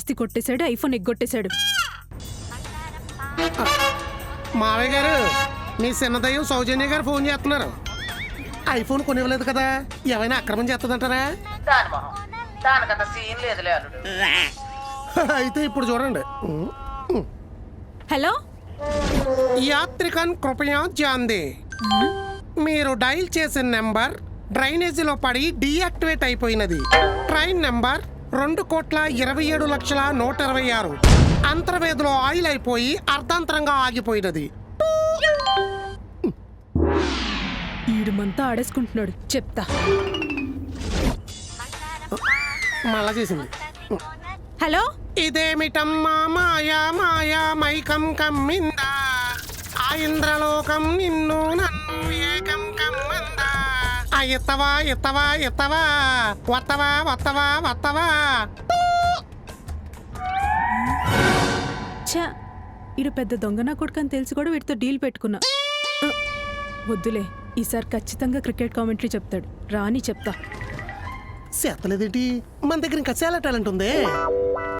ఆస్తి కొట్టేశాడు ఐఫోన్ ఎగ్గొట్టేశాడు. మావయ్య గారు మీ చిన్నదయ్యం సౌజన్య గారు ఫోన్ చేస్తున్నారు. ఐఫోన్ కొనివ్వలేదు కదా ఏమైనా అక్రమం చేస్తుందంటారా? దాని మొహం దానికంత సీన్ లేదులే అల్లుడు అయితే ఇప్పుడు చూడండి. హలో? యాత్రికన్ కృపయా జాందే. మీరు డైల్ చేసిన నెంబర్ డ్రైనేజీలో పడి డీయాక్టివేట్ అయిపోయినది. ట్రైన్ నెంబర్ రెండు కోట్ల ఇరవై ఏడు లక్షల నూట ఇరవై ఆరు. అంతర్వేదిలో ఆయిల్ అయిపోయి అర్ధాంతరంగా ఆగిపోయినది. ఈడు మంతా ఆడేసుకుంటున్నాడు. చెప్తా. మళ్ళా చేసింది. హలో? ఇదేమిటమ్మా మాయా మాయా మైకం కమ్మిందా? ఆ ఇంద్రలోకం నిన్ను నన్ను ఎత్తవా ఎత్తవా ఎత్తవా? వత్తవా వత్తవా వత్తవా? ఛా! ఈడు పెద్ద దొంగ నా కొడుకు అని తెలిసి కూడా వీటితో డీల్ పెట్టుకున్నా. వద్దులే ఈసారి ఖచ్చితంగా క్రికెట్ కామెంటరీ చెప్తాడు. రాని చెప్తా. చేస్తలేదేంటి మన దగ్గర ఇంకా చాలా టాలెంట్ ఉంది.